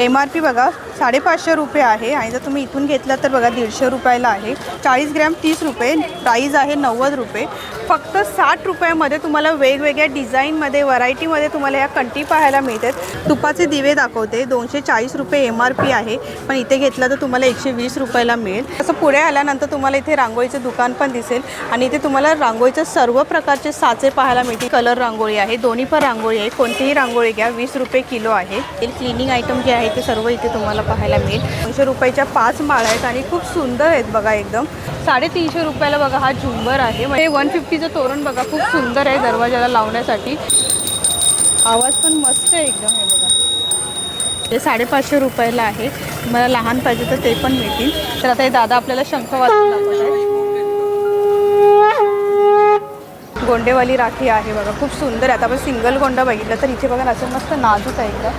M R P बघा साडेपाचशे रुपये आहे आणि जर तुम्ही इथून घेतलं तर बघा दीडशे रुपयाला आहे. चाळीस ग्रॅम तीस रुपये प्राईज आहे नव्वद रुपये. फक्त साठ रुपयामध्ये तुम्हाला वेगवेगळ्या डिझाईनमध्ये व्हरायटीमध्ये तुम्हाला या कंटी पाहायला मिळतात. तुपाचे दिवे दाखवते दोनशे चाळीस रुपये एम आर पी आहे. पण इथे घेतलं तर तुम्हाला एकशे वीस रुपयाला मिळेल. असं पुढे आल्यानंतर तुम्हाला इथे रांगोळीचं दुकान पण दिसेल. आणि इथे तुम्हाला रांगोळीचं सर्व प्रकारचे साचे पाहायला मिळतील. कलर रांगोळी आहे दोन्ही पण रांगोळी आहे. कोणतीही रांगोळी घ्या वीस रुपये किलो आहे. क्लिनिंग आयटम जे आहे ते सर्व इथे तुम्हाला पाहायला मिळेल. दोनशे रुपयाच्या पाच माळ आहेत आणि खूप सुंदर आहेत बघा एकदम. साडेतीनशे रुपयाला बघा हा झुंबर आहे. म्हणजे वन फिफ्टीचं तोरण बघा खूप सुंदर आहे दरवाजाला लावण्यासाठी. आवाज पण मस्त आहे एकदम हे बघा. ते साडेपाचशे रुपयाला आहे. मला लहान पाहिजे तर ते पण मिळतील. तर आता हे दादा आपल्याला शंख वाजवून दाखवत आहे गोंडेवाली राखी आहे बघा खूप सुंदर आहे. आता आपण सिंगल गोंडा बघितलं तर इथे बघा असं मस्त नाजूक आहे का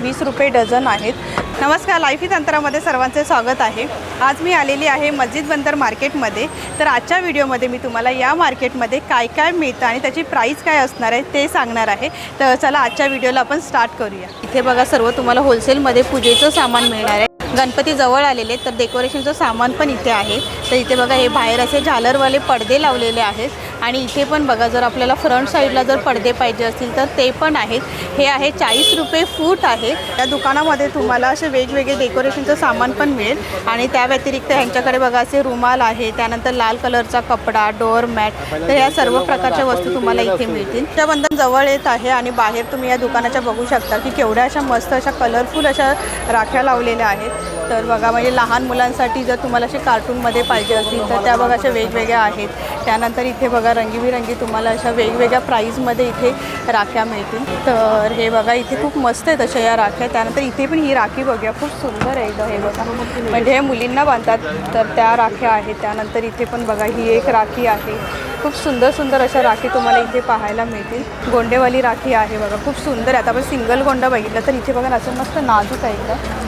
वीस रुपये डझन आहेत. नमस्कार लाईफी तंत्रामध्ये सर्वांचे स्वागत आहे. आज मी आलेली आहे मस्जिद बंदर मार्केटमध्ये. तर आजच्या व्हिडिओमध्ये मी तुम्हाला या मार्केटमध्ये काय काय मिळतं आणि त्याची प्राईस काय असणार आहे ते सांगणार आहे. तर चला आजच्या व्हिडिओला आपण स्टार्ट करूया. इथे बघा सर्व तुम्हाला होलसेलमध्ये पूजेचं सामान मिळणार आहे. गणपती जवळ आलेले तर डेकोरेशनचं सामान पण इथे आहे. तर इथे बघा हे बाहेर असे झालरवाले पडदे लावलेले आहेत. आणि इथे पण बघा जर आपल्याला फ्रंट साईडला जर पडदे पाहिजे असतील तर ते पण आहेत. हे आहे चाळीस रुपये फूट आहे. त्या दुकानामध्ये तुम्हाला असे वेगवेगळे डेकोरेशनचं सामान पण मिळेल. आणि त्या व्यतिरिक्त ह्यांच्याकडे बघा असे रुमाल आहे. त्यानंतर लाल कलरचा कपडा डोअर मॅट तर या सर्व प्रकारच्या वस्तू तुम्हाला इथे मिळतील. त्या बंधन जवळ येत आहे आणि बाहेर तुम्ही या दुकानाच्या बघू शकता की केवढ्या अशा मस्त अशा कलरफुल अशा राख्या लावलेल्या आहेत. तर बघा म्हणजे लहान मुलांसाठी जर तुम्हाला असे कार्टूनमध्ये पाहिजे असतील तर त्या बघा अशा वेगवेगळ्या आहेत. त्यानंतर इथे बघा रंगीबिरंगी तुम्हाला अशा वेगवेगळ्या प्राईजमध्ये इथे राख्या मिळतील. तर हे बघा इथे खूप मस्त आहेत अशा या राख्या. त्यानंतर इथे पण ही राखी बघूया खूप सुंदर आहे इथं हे बघा. म्हणजे हे मुलींना बांधतात तर त्या राख्या आहेत. त्यानंतर इथे पण बघा ही एक राखी आहे. खूप सुंदर सुंदर अशा राखी तुम्हाला इथे पाहायला मिळतील. गोंडेवाली राखी आहे बघा खूप सुंदर आहे. आता आपण सिंगल गोंडा बघितलं तर इथे बघा असं मस्त नाजूक आहे इथं.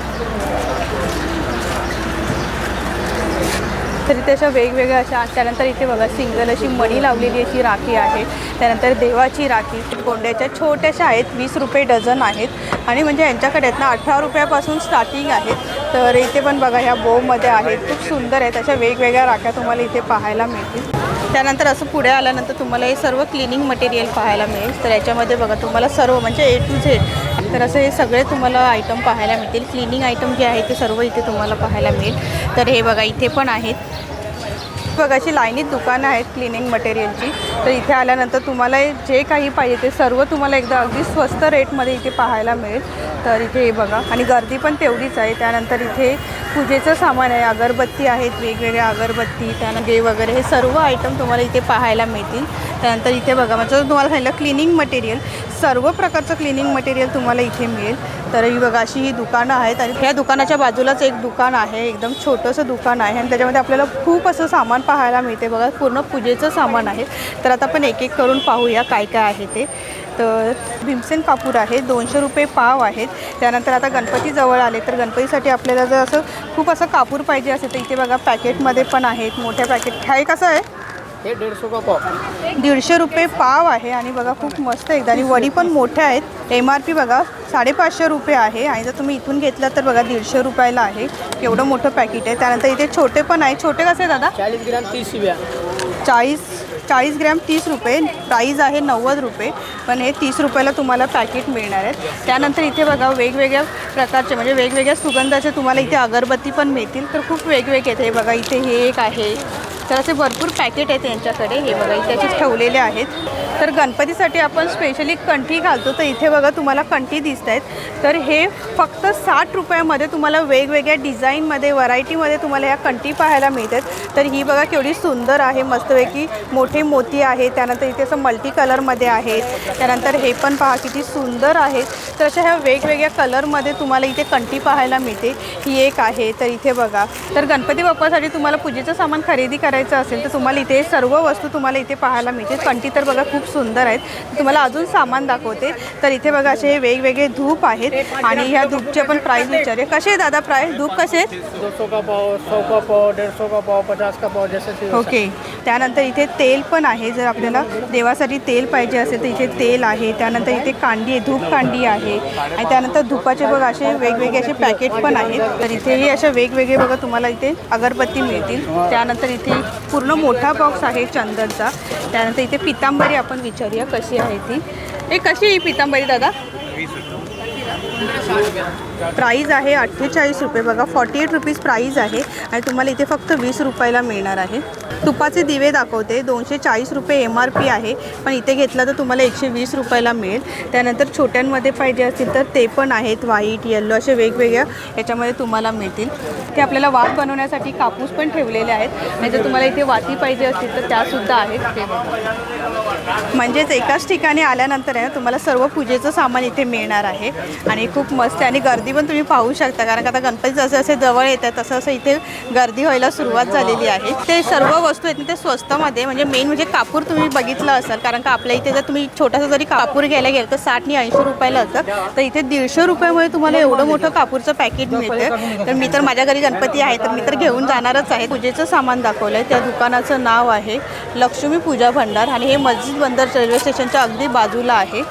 तर इथे अशा वेगवेगळ्या अशा त्यानंतर इथे बघा सिंगल अशी मणी लावलेली अशी राखी आहे. त्यानंतर देवाची राखी गोंड्याच्या छोट्याशा आहेत वीस रुपये डझन आहेत. आणि म्हणजे यांच्याकडे आहेत ना अठरा रुपयापासून स्टार्टिंग आहेत तर इथे पण बघा ह्या बोमध्ये आहेत. खूप सुंदर आहेत. अशा वेगवेगळ्या राख्या तुम्हाला इथे पाहायला मिळतील. त्यानंतर असं पुढे आल्यानंतर तुम्हाला हे सर्व क्लिनिंग मटेरियल पाहायला मिळेल. तर याच्यामध्ये बघा तुम्हाला सर्व म्हणजे ए टू झेड तर असं हे सगळे तुम्हाला आयटम पाहायला मिळतील. क्लिनिंग आयटम जे आहे ते सर्व इथे तुम्हाला पाहायला मिळेल. तर हे बघा इथे पण आहेत. बघा अशी लाईनीत दुकानं आहेत क्लिनिंग मटेरियलची तर इथे आल्यानंतर तुम्हाला जे काही पाहिजे ते सर्व तुम्हाला एकदा अगदी स्वस्त रेटमध्ये इथे पाहायला मिळेल. तर इथे हे बघा. आणि गर्दी पण तेवढीच आहे. त्यानंतर इथे पूजेचं सामान आहे. अगरबत्ती आहेत वेगवेगळ्या अगरबत्ती त्यानंतर वगैरे हे सर्व आयटम तुम्हाला इथे पाहायला मिळतील. त्यानंतर इथे बघा म्हणजे तुम्हाला सांगितलं क्लिनिंग मटेरियल सर्व प्रकारचं क्लिनिंग मटेरियल तुम्हाला इथे मिळेल. तर ही बघा अशी ही दुकानं आहेत आणि ह्या दुकानाच्या बाजूलाच एक दुकान आहे एकदम छोटंसं दुकान आहे आणि त्याच्यामध्ये आपल्याला खूप असं सामान पाहायला मिळते. बघा पूर्ण पूजेचं सामान आहे. तर आता आपण एक एक करून पाहूया काय काय आहे ते. तर भीमसेन कापूर आहे दोनशे रुपये पाव आहेत. त्यानंतर आता गणपती जवळ आले तर गणपतीसाठी आपल्याला जर असं खूप असं कापूर पाहिजे असेल तर इथे बघा पॅकेटमध्ये पण आहेत मोठ्या पॅकेट. हे कसं आहे हे दीडशे का पाव दीडशे रुपये पाव आहे आणि बघा खूप मस्त एकदा आणि वडी पण मोठ्या आहेत. एम आर पी बघा साडेपाचशे रुपये आहे. आणि जर तुम्ही इथून घेतलं तर बघा दीडशे रुपयाला आहे. एवढं मोठं पॅकेट आहे. त्यानंतर इथे छोटे पण आहे. छोटे कसे दादा? चाळीस ग्राम तीस शिव्या चाळीस चाळीस ग्रॅम तीस रुपये. प्राईज आहे नव्वद रुपये. पण हे तीस रुपयाला तुम्हाला पॅकेट मिळणार आहेत. त्यानंतर इथे बघा वेगवेगळ्या प्रकारचे म्हणजे वेगवेगळ्या सुगंधाचे तुम्हाला इथे अगरबत्ती पण मिळतील. तर खूप वेगवेगळे आहेत. हे बघा इथे हे एक आहे. तर असे भरपूर पॅकेट आहेत यांच्याकडे हे बघा इथे असे ठेवलेले आहेत. तर गणपतीसाठी आपण स्पेशली कंठी घालतो. तर इथे बघा तुम्हाला कंठी दिसत आहेत तर हे फक्त साठ रुपयामध्ये तुम्हाला वेगवेगळ्या डिझाईनमध्ये व्हरायटीमध्ये तुम्हाला या कंठी पाहायला मिळतात. तर ही बघा केवढी सुंदर आहे मस्तपैकी मोठे मोती आहे. त्यानंतर इथे असं मल्टी कलरमध्ये आहेत त्यानंतर हे पण पहा किती सुंदर आहेत तर अशा ह्या वेगवेगळ्या कलरमध्ये तुम्हाला इथे कंठी पाहायला मिळते. ही एक आहे. तर इथे बघा. तर गणपती बाप्पासाठी तुम्हाला पूजेचं सामान खरेदी करायचं करायचं असेल तर तुम्हाला इथे सर्व वस्तू तुम्हाला इथे पाहायला मिळते कंटी तर बघा खूप सुंदर आहेत. तुम्हाला अजून सामान दाखवते. तर इथे बघा असे हे वेगवेगळे धूप आहेत आणि ह्या धूपचे पण प्राईस विचारूया. कसे आहे दादा प्राईस धूप कसे आहेत? दो सौ का पाव सौ का पाव डेढ़ सौ का पाव पचास का पाव जैसे चाहिए वैसा। ओके त्यानंतर इथे तेल पण आहे. जर आपल्याला देवासाठी तेल पाहिजे असेल तर इथे तेल आहे. त्यानंतर इथे कांडी आहे धूप कांडी आहे. आणि त्यानंतर धुपाचे बघा असे वेगवेगळे असे पॅकेट पण आहेत. तर इथेही अशा वेगवेगळे बघा तुम्हाला इथे अगरबत्ती मिळतील. त्यानंतर इथे पूर्ण मोठा बॉक्स आहे चंदनचा. त्यानंतर इथे पितांबरी आपण विचारूया कशी आहे ती. ए कशी आहे पितांबरी दादा? प्राईज आहे अठ्ठेचाळीस रुपये. बघा फॉर्टी एट रुपीज प्राईज आहे आणि तुम्हाला इथे फक्त वीस रुपयाला मिळणार आहे. तुपाचे दिवे दाखवते दोनशे चाळीस रुपये एम आर पी आहे. पण इथे घेतला तर तुम्हाला एकशे वीस रुपयाला मिळेल. त्यानंतर छोट्यांमध्ये पाहिजे असतील तर ते पण आहेत व्हाईट येल्लो असे वेगवेगळ्या याच्यामध्ये तुम्हाला मिळतील. ते आपल्याला वात बनवण्यासाठी कापूस पण ठेवलेले आहेत. आणि जर तुम्हाला इथे वाती पाहिजे असतील तर त्यासुद्धा आहेत. ते म्हणजेच एकाच ठिकाणी आल्यानंतर आहे ना तुम्हाला सर्व पूजेचं सामान इथे मिळणार आहे. आणि खूप मस्त आहे. आणि गर्दी पण तुम्ही पाहू शकता कारण का आता गणपती जसे जसे जवळ येतात तसं असं इथे गर्दी व्हायला सुरुवात झालेली आहे. ते सर्व वस्तू आहेत ना ते स्वस्तमध्ये म्हणजे मेन म्हणजे कापूर तुम्ही बघितलं असाल कारण का आपल्या इथे जर तुम्ही छोटासा जरी कापूर घ्यायला गेलं तर साठ आणि ऐंशी रुपयाला असतं. तर इथे दीडशे रुपयामुळे तुम्हाला एवढं मोठं कापूरचं पॅकेट मिळतं तर मी तर माझ्या घरी गणपती आहे तर मी तर घेऊन जाणारच आहे. पूजेचं सामान दाखवलं आहे त्या दुकानाचं नाव आहे लक्ष्मी पूजा भंडार. आणि हे मस्जिद बंदर रेल्वे स्टेशनच्या अगदी बाजूला आहे.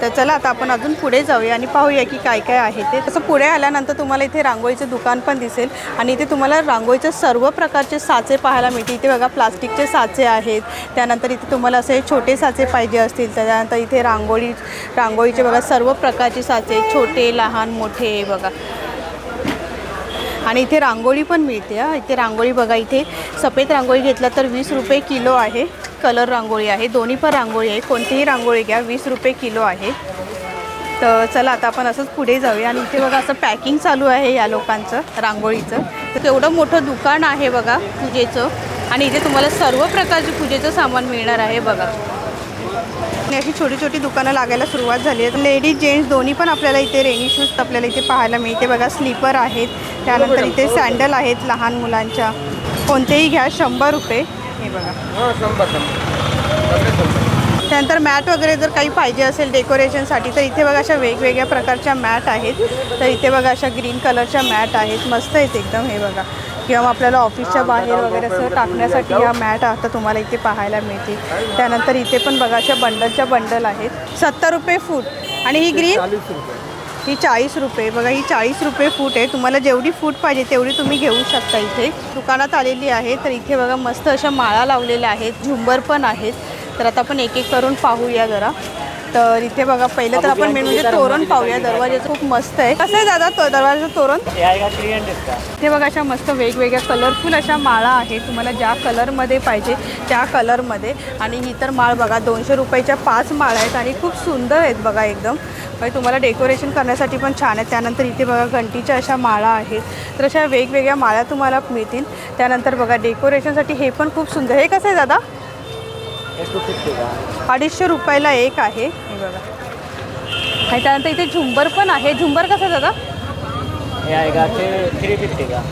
तर चला आता आपण अजून पुढे जाऊया आणि पाहूया की काय काय आहे ते. तसं पुढे आल्यानंतर तुम्हाला इथे रांगोळीचं दुकान पण दिसेल आणि इथे तुम्हाला रांगोळीचे सर्व प्रकारचे साचे पाहायला मिळतील. इथे बघा प्लास्टिकचे साचे आहेत. त्यानंतर इथे तुम्हाला असे छोटे साचे पाहिजे असतील. त्याच्यानंतर इथे रांगोळी रांगोळीचे बघा सर्व प्रकारचे साचे छोटे लहान मोठे बघा. आणि इथे रांगोळी पण मिळते हा. इथे रांगोळी बघा इथे सफेद रांगोळी घेतला तर वीस रुपये किलो आहे. कलर रांगोळी आहे. दोन्ही पण रांगोळी आहे. कोणतीही रांगोळी घ्या वीस रुपये किलो आहे. तर चला आता आपण असंच पुढे जाऊया. आणि इथे बघा असं पॅकिंग चालू आहे या लोकांचं रांगोळीचं. तर तेवढं मोठं दुकान आहे बघा पूजेचं. आणि इथे तुम्हाला सर्व प्रकारचे पूजेचं सामान मिळणार आहे बघा. आणि अशी छोटी छोटी दुकानं लागायला सुरुवात झाली आहे. लेडीज जेंट्स दोन्ही पण आपल्याला इथे रेनी शूज आपल्याला इथे पाहायला मिळते. बघा स्लीपर आहेत. त्यानंतर इथे सँडल आहेत लहान मुलांच्या. कोणतेही घ्या शंभर रुपये. हे बघा. त्यानंतर मॅट वगैरे जर काही पाहिजे असेल डेकोरेशनसाठी तर इथे बघा अशा वेगवेगळ्या प्रकारच्या मॅट आहेत. तर इथे बघा अशा ग्रीन कलरच्या मॅट आहेत. मस्त आहेत एकदम हे बघा. किंवा आपल्याला ऑफिसच्या बाहेर वगैरे असं टाकण्यासाठी ह्या मॅट आता तुम्हाला इथे पाहायला मिळतील. त्यानंतर इथे पण बघा अशा बंडलच्या बंडल आहेत. सत्तर रुपये फूट. आणि ही ग्रीन? ही चाळीस रुपये. बघा ही चाळीस रुपये फूट आहे. तुम्हाला जेवढी फूट पाहिजे तेवढी तुम्ही घेऊ शकता इथे. दुकानात आलेली आहे. तर इथे बघा मस्त अशा माळा लावलेल्या आहेत. झुंबर पण आहेत. तर आता आपण एक एक करून पाहूया जरा. तर इथे बघा पहिलं तर आपण मेन म्हणजे तोरण पाहूया. दरवाजाचं खूप मस्त आहे. कसं आहे दादा तो दरवाजाचं तोरण? हे बघा अशा मस्त वेगवेगळ्या कलरफुल अशा माळा आहेत. तुम्हाला ज्या कलरमध्ये पाहिजे त्या कलरमध्ये आणि ही तर माळ बघा दोनशे रुपयाच्या पाच माळ आहेत. आणि खूप सुंदर आहेत बघा एकदम. म्हणजे तुम्हाला डेकोरेशन करण्यासाठी पण छान आहे. त्यानंतर इथे बघा घंटीच्या अशा माळा आहेत. तर अशा वेगवेगळ्या माळा तुम्हाला मिळतील. त्यानंतर बघा डेकोरेशनसाठी हे पण खूप सुंदर. हे कसं आहे दादा? अडीचशे रुपयाला एक आहे. हे बघा. आणि त्यानंतर इथे झुंबर पण आहे. झुंबर कसं आहे दादा? ये थ्री फिफ्टी का?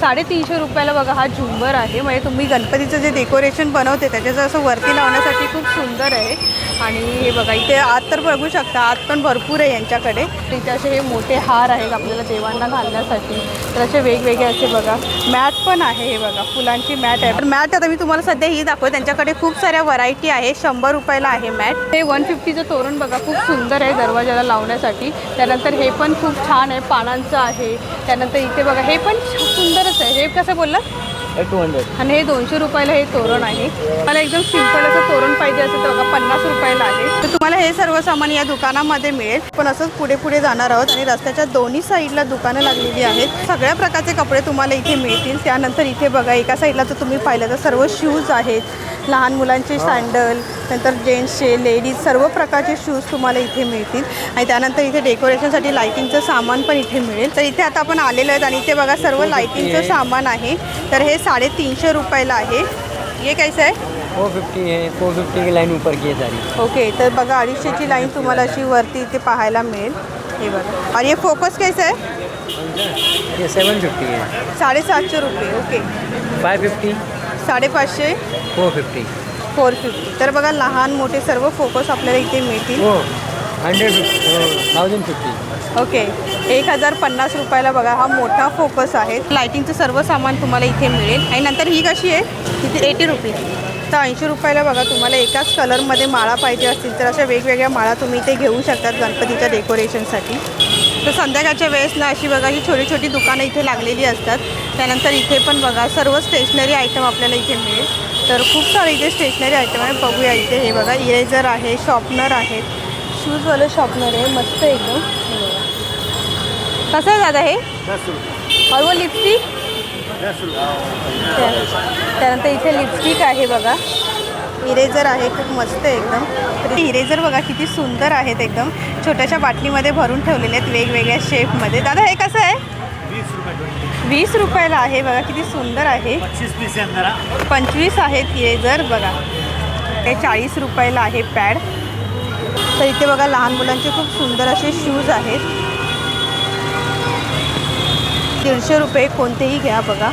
साडेतीनशे रुपयाला बघा हा झुंबर आहे. म्हणजे तुम्ही गणपतीचं जे डेकोरेशन बनवते त्याच्याचं असं वरती लावण्यासाठी खूप सुंदर आहे. आणि हे बघा इथे आत तर बघू शकता आत पण भरपूर आहे यांच्याकडे. इथे असे हे मोठे हार आहेत आपल्याला देवांना घालण्यासाठी. तर असे वेगवेगळे असे बघा मॅट पण आहे हे बघा फुलांची मॅट आहे. पण मॅट आता मी तुम्हाला सध्या ही दाखवते त्यांच्याकडे खूप साऱ्या व्हरायटी आहे शंभर रुपयाला आहे मॅट. हे वन फिफ्टीचं तोरण बघा खूप सुंदर आहे दरवाजाला लावण्यासाठी. त्यानंतर हे पण खूप छान आहे पानांचं आहे. त्यानंतर इथे बघा हे पण सुंदर आहे. हे कसं बोललं टू हंड्रेड आणि हे दोनशे रुपयाला हे तोरण आहे. मला एकदम सिंपल असं तोरण पाहिजे असेल तर बघा पन्नास रुपयाला आहे. तर तुम्हाला हे सर्व सामान या दुकानामध्ये मिळेल. पण असंच पुढे पुढे जाणार आहोत आणि रस्त्याच्या दोन्ही साईडला दुकानं लागलेली आहेत. सगळ्या प्रकारचे कपडे तुम्हाला इथे मिळतील. त्यानंतर इथे बघा एका साईडला तर तुम्ही पाहिलं तर सर्व शूज आहेत. लहान मुलांचे सँडल नंतर जेंट्सचे लेडीज सर्व प्रकारचे शूज तुम्हाला इथे मिळतील. आणि त्यानंतर इथे डेकोरेशनसाठी लायटिंगचं सामान पण इथे मिळेल. तर इथे आता आपण आलेलो आहेत आणि इथे बघा सर्व लायटिंगचं सामान आहे. तर हे साडेतीनशे रुपयाला आहे. हे कैसे आहे? फोर फिफ्टी है फोर फिफ्टी की लाइन ऊपर की है सारी. ओके तर बघा अडीचशेची लाईन तुम्हाला अशी वरती इथे पाहायला मिळेल. हे बघा. आणि हे फोकस कैसे आहे? ये सेवन फिफ्टी है साडेसातशे रुपये okay. Five fifty साडेपाचशे? Four fifty four fifty. तर बघा लहान मोठे सर्व फोकस आपल्याला इथे मिळतील. हो hundred fifty thousand fifty okay. एक हजार पन्नास रुपयाला बघा हा मोठा फोकस आहे. लायटिंगचं सर्व सामान तुम्हाला इथे मिळेल. आणि नंतर ही कशी आहे? इथे एटी रुपीज तर ऐंशी रुपयाला बघा तुम्हाला एकाच कलरमध्ये माळा पाहिजे असतील तर अशा वेगवेगळ्या माळा तुम्ही इथे घेऊ शकतात गणपतीच्या डेकोरेशनसाठी तर संध्याकाळच्या वेळेस ना अशी बघा ही छोटी छोटी दुकानं इथे लागलेली असतात. त्यानंतर इथे पण बघा सर्व स्टेशनरी आयटम आपल्याला इथे मिळेल. तर खूप सारे इथे स्टेशनरी आयटम आहे. बघूया इथे. हे बघा इरेझर आहे शॉर्पनर आहेत. शूजवालं शॉर्पनर आहे. मस्त एकदम. कसं आहे दादा हे? और वो लिपस्टिक त्यानंतर इथे लिपस्टिक आहे बघा. इरेझर आहे खूप मस्त आहे एकदम. तर इरेझर बघा किती सुंदर आहेत एकदम. छोट्याशा बाटलीमध्ये भरून ठेवलेले आहेत वेगवेगळ्या शेपमध्ये दादा हे कसं आहे? वीस रुपयाला आहे बघा किती सुंदर आहे. पंचवीस आहेत इरेझर बघा. हे चाळीस रुपयाला आहे पॅड तर इथे बघा लहान मुलांचे खूप सुंदर असे शूज आहेत. दीडशे रुपये कोणतेही घ्या बघा.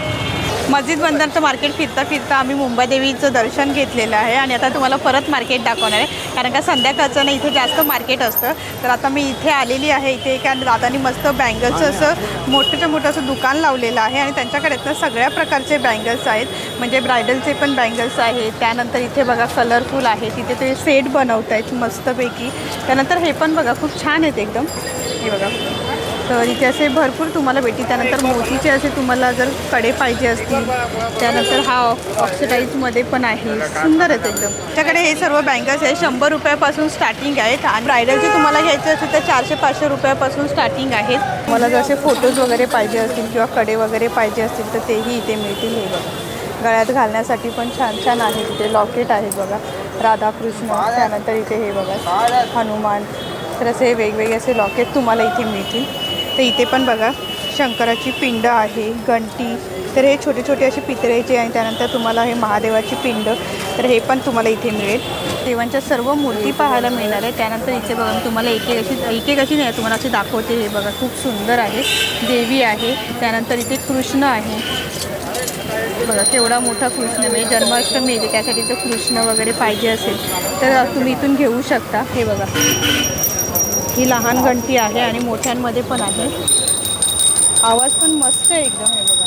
मस्जिद बंदरचं मार्केट फिरता फिरता आम्ही मुंबादेवीचं दर्शन घेतलेलं आहे आणि आता तुम्हाला परत मार्केट दाखवणार आहे. कारण का संध्याकाळचं ना इथे जास्त मार्केट असतं. तर आता मी इथे आलेली आहे इथे एका दादानी मस्त बँगल्सचं असं मोठंच्या मोठं असं दुकान लावलेलं आहे आणि त्यांच्याकडे ना सगळ्या प्रकारचे बँगल्स आहेत. म्हणजे ब्रायडलचे पण बँगल्स आहेत. त्यानंतर इथे बघा कलरफुल आहे. तिथे ते सेट बनवत आहेत मस्तपैकी. त्यानंतर हे पण बघा खूप छान आहेत एकदम. हे बघा. तर इथे असे भरपूर तुम्हाला भेटी. त्यानंतर मोतीचे असे तुम्हाला जर कडे पाहिजे असतील त्यानंतर हा ऑक्सिडाईजमध्ये पण आहे. सुंदर आहेत एकदम. त्याच्याकडे हे सर्व बँगल्स आहे शंभर रुपयापासून स्टार्टिंग आहेत. आणि ब्रायडलचे तुम्हाला घ्यायचे असेल तर चारशे पाचशे रुपयापासून स्टार्टिंग आहेत. मला जर असे फोटोज वगैरे पाहिजे असतील किंवा कडे वगैरे पाहिजे असतील तर तेही इथे मिळतील. हे बघा. गळ्यात घालण्यासाठी पण छान छान आहे तिथे लॉकेट आहेत बघा. राधाकृष्ण त्यानंतर इथे हे बघा. हनुमान. तर असे वेगवेगळे असे लॉकेट तुम्हाला इथे मिळतील. तर इथे पण बघा शंकराची पिंड आहे घंटी. तर हे छोटे छोटे असे पितळेचे आणि त्यानंतर तुम्हाला हे महादेवाची पिंड. तर हे पण तुम्हाला इथे मिळेल. देवांच्या सर्व मूर्ती पाहायला मिळणार आहे त्यानंतर इथे बघा तुम्हाला एक एक अशी एक एक अशी नाही तुम्हाला असे दाखवते. हे बघा खूप सुंदर आहे. देवी आहे. त्यानंतर इथे कृष्ण आहे. बघा केवढा मोठा कृष्ण म्हणजे जन्माष्टमी येते त्यासाठी जर कृष्ण वगैरे पाहिजे असेल. तर तुम्ही इथून घेऊ शकता. हे बघा. ही लहान घंटी आहे आणि मोठ्यांमध्ये पण आहे. आवाज पण मस्त आहे एकदम हे बघा.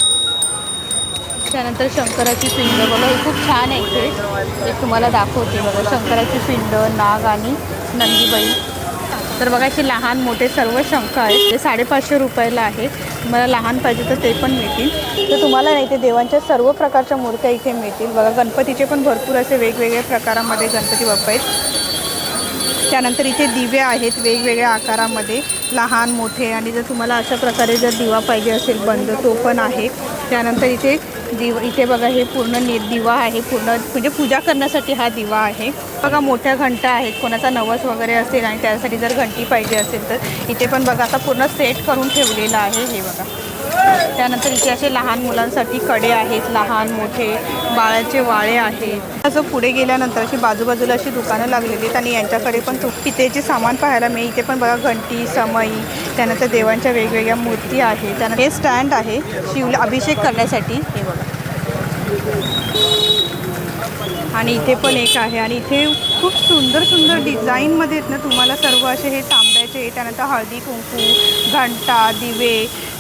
त्यानंतर शंकराची पिंड बघा हे खूप छान आहे इथे. एक तुम्हाला दाखवते बघा शंकराची पिंड नाग आणि नंदीबाई. तर बघा असे लहान मोठे सर्व शंख आहेत. ते साडेपाचशे रुपयाला आहे. तुम्हाला लहान पाहिजे तर ते पण मिळतील. तर तुम्हाला नाही ते देवांच्या सर्व प्रकारच्या मूर्त्या इथे मिळतील. बघा गणपतीचे पण भरपूर असे वेगवेगळ्या प्रकारामध्ये गणपती बाप्पा आहेत. त्यानंतर इथे दिवे आहेत वेगवेगळ्या आकारामध्ये लहान मोठे. आणि जर तुम्हाला अशा प्रकारे जर दिवा पाहिजे असेल बंद तो पण आहे. त्यानंतर इथे दिव इथे बघा हे पूर्ण नि दिवा आहे. पूर्ण म्हणजे पूजा करण्यासाठी हा दिवा आहे. बघा मोठ्या घंटा आहेत. कोणाचा नवस वगैरे असेल आणि त्यासाठी जर घंटी पाहिजे असेल तर इथे पण बघा आता पूर्ण सेट करून ठेवलेलं आहे. हे बघा. त्यानंतर इथे असे लहान मुलांसाठी कडे आहेत लहान मोठे बाळाचे वाळे आहेत. असं पुढे गेल्यानंतर अशी बाजूबाजूला अशी दुकानं लागलेली आहेत आणि यांच्याकडे पण पितेचे सामान पाहायला मिळेल इथे पण बघा घंटी समई त्यानंतर देवांच्या वेगवेगळ्या मूर्ती आहेत. त्यानंतर हे स्टँड आहे शिवला अभिषेक करण्यासाठी. हे बघा. आणि इथे पण एक आहे आणि इथे खूप सुंदर सुंदर डिझाईनमध्ये आहेत ना तुम्हाला सर्व असे हे तांब्याचे त्यानंतर हळदी कुंकू घंटा दिवे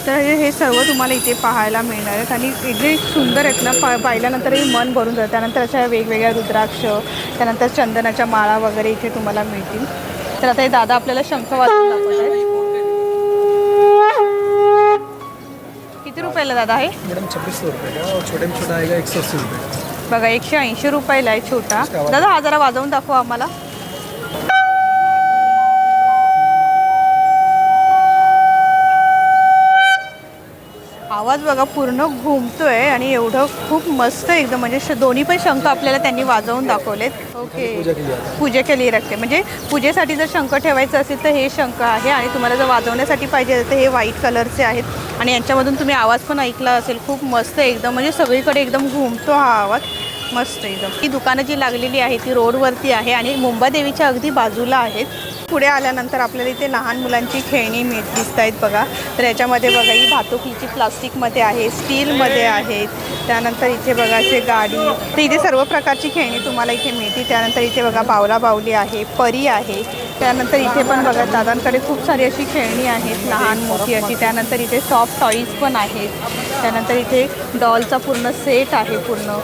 तर हे हे सर्व तुम्हाला इथे पाहायला मिळणार आहेत. आणि इथे सुंदर आहेत ना पा पाहिल्यानंतरही मन भरून जातं. त्यानंतर अशा वेगवेगळ्या रुद्राक्ष त्यानंतर चंदनाच्या माळा वगैरे इथे तुम्हाला मिळतील. तर आता हे दादा आपल्याला शंख दाखवत आहेत. किती रुपयाला दादा आहे मैडम छब्बीस रुपये. का और छोटे में छोटा आएगा एक सौ अस्सी रुपये. बघा एकशे ऐंशी रुपयाला आहे छोटा. दादा हा जरा वाजवून दाखवा आम्हाला. आवाज बघा पूर्ण घुमतोय आणि एवढं खूप मस्त एकदम. म्हणजे दोन्ही पण शंख आपल्याला त्यांनी वाजवून दाखवलेत. ओके. पूजा केली रखते म्हणजे पूजेसाठी जर शंख ठेवायचं असेल तर हे शंख आहे आणि तुम्हाला जर वाजवण्यासाठी पाहिजे तर हे व्हाईट कलरचे आहेत. आणि यांच्यामधून तुम्ही आवाज पण ऐकला असेल. खूप मस्त आहे एकदम. म्हणजे सगळीकडे एकदम घुमतो हा आवाज. मस्त एकदम. ही दुकानं जी लागलेली आहे ती रोडवरती आहे आणि मुंबादेवीच्या अगदी बाजूला आहेत. पुढे आल्यानंतर आपल्याला इथे लहान मुलांची खेळणी मिळ दिसत आहेत बघा. तर याच्यामध्ये बघा ही भातुकीची प्लास्टिकमध्ये आहे स्टीलमध्ये आहेत. त्यानंतर इथे बघा असे गाडी. तर इथे सर्व प्रकारची खेळणी तुम्हाला इथे मिळते त्यानंतर इथे बघा बावला बावली आहे परी आहे. त्यानंतर इथे पण बघा दादांकडे खूप सारी अशी खेळणी आहेत लहान मोठी अशी. त्यानंतर इथे सॉफ्ट टॉईज पण आहेत. त्यानंतर इथे डॉलचा पूर्ण सेट आहे पूर्ण.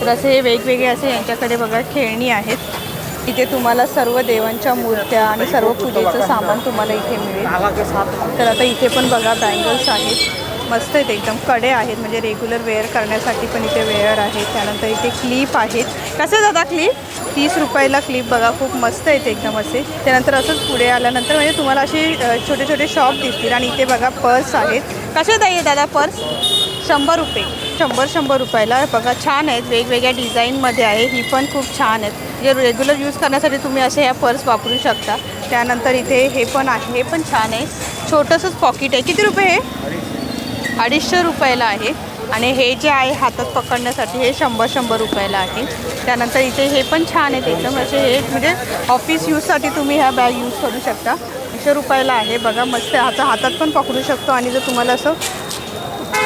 तर असे वेगवेगळे असे यांच्याकडे बघा खेळणी आहेत. इथे तुम्हाला सर्व देवांच्या मूर्त्या आणि सर्व पूजेचं सामान तुम्हाला इथे मिळेल. तर आता इथे पण बघा बँगल्स आहेत. मस्त आहेत एकदम कडे आहेत. म्हणजे रेग्युलर वेअर करण्यासाठी पण इथे वेअर आहे त्यानंतर इथे क्लिप आहेत. कसं दादा क्लिप तीस रुपयाला क्लिप बघा खूप मस्त आहेत एकदम असे. त्यानंतर असंच पुढे आल्यानंतर म्हणजे तुम्हाला असे छोटे छोटे शॉप दिसतील. आणि इथे बघा पर्स आहेत. कसे दाई दादा पर्स शंभर रुपये. शंभर शंभर रुपयाला. बघा छान आहेत. वेगवेगळ्या डिझाईनमध्ये आहे. ही पण खूप छान आहेत. जे रेग्युलर यूज करण्यासाठी तुम्ही असे ह्या पर्स वापरू शकता. त्यानंतर इथे हे पण आहे. हे पण छान आहे. छोटंसंच पॉकेट आहे. किती रुपये हे? अडीचशे रुपयाला आहे. आणि हे जे आहे हातात पकडण्यासाठी हे शंभर शंभर रुपयाला आहे. त्यानंतर इथे हे पण छान आहेत. एकदम असे हे म्हणजे ऑफिस यूजसाठी तुम्ही ह्या बॅग यूज करू शकता. एकशे रुपयाला आहे. बघा मस्त आता हातात पण पकडू शकतो. आणि जर तुम्हाला असं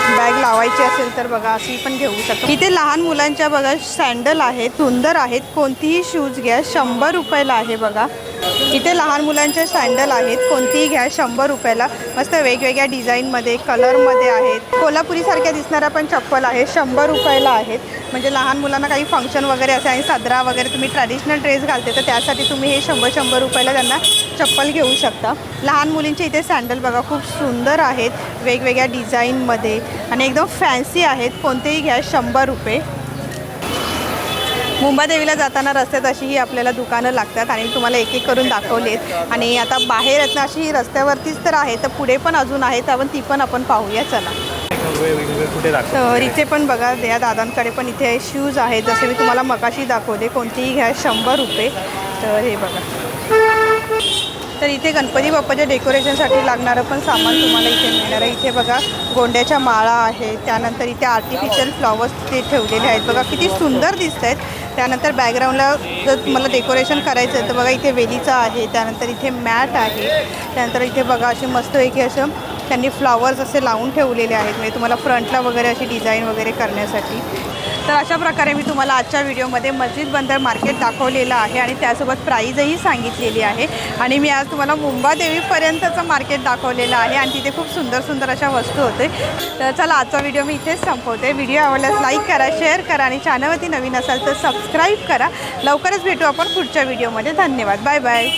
बॅग लावायची असेल तर बघा अशी पण घेऊ शकतो. इथे लहान मुलांच्या बघा सँडल आहेत सुंदर आहेत कोणतीही शूज घ्या शंभर रुपयाला आहे बघा. इथे लहान मुलांचे सँडल आहेत. कोणतीही घ्या शंभर रुपयाला. मस्त वेगवेगळ्या डिझाईनमध्ये कलरमध्ये आहेत. कोल्हापुरीसारख्या दिसणाऱ्या पण चप्पल आहे. शंभर रुपयाला आहेत. म्हणजे लहान मुलांना काही फंक्शन वगैरे असे आणि सदरा वगैरे तुम्ही ट्रॅडिशनल ड्रेस घालते तर त्यासाठी तुम्ही हे शंभर शंभर रुपयाला त्यांना चप्पल घेऊ शकता. लहान मुलींचे इथे सँडल बघा खूप सुंदर आहेत. वेगवेगळ्या डिझाईनमध्ये. आणि एकदम फॅन्सी आहेत. कोणतेही घ्या शंभर रुपये. मुंबादेवीला जाताना रस्त्यात अशी ही आपल्याला दुकानं लागतात आणि मी तुम्हाला एक एक करून दाखवलेत. आणि आता बाहेर आहेत ना अशी ही रस्त्यावरतीच तर आहे तर पुढे पण अजून आहेत आपण ती पण आपण पाहूया चला. तर इथे पण बघा या दादांकडे पण इथे शूज आहेत जसे मी तुम्हाला मकाशी दाखवले कोणतीही घ्या शंभर रुपये. तर हे बघा. तर इथे गणपती बाप्पाच्या डेकोरेशनसाठी लागणारं पण सामान तुम्हाला इथे मिळणार आहे. इथे बघा गोंड्याच्या माळा आहेत त्यानंतर इथे आर्टिफिशियल फ्लॉवर्स ते ठेवलेले आहेत. बघा किती सुंदर दिसत आहेत त्यानंतर बॅकग्राऊंडला जर तुम्हाला डेकोरेशन करायचं आहे तर बघा इथे वेलीचं आहे त्यानंतर इथे मॅट आहे. त्यानंतर इथे बघा असे मस्तपैकी असं त्यांनी फ्लॉवर्स असे लावून ठेवलेले आहेत. म्हणजे तुम्हाला फ्रंटला वगैरे अशी डिझाईन वगैरे करण्यासाठी. तर अशा प्रकारे मी तुम्हाला आजच्या व्हिडिओमध्ये मस्जिद बंदर मार्केट दाखवलेलं आहे आणि त्यासोबत प्राईजही सांगितलेली आहे. आणि मी आज तुम्हाला मुंबादेवीपर्यंतचं मार्केट दाखवलेलं आहे आणि तिथे खूप सुंदर सुंदर अशा वस्तू होते. तर चला आजचा व्हिडिओ मी इथेच संपवते. व्हिडिओ आवडल्यास लाईक करा शेअर करा आणि चॅनलवरती नवीन असाल तर सबस्क्राईब करा. लवकरच भेटू आपण पुढच्या व्हिडिओमध्ये. धन्यवाद. Bye bye.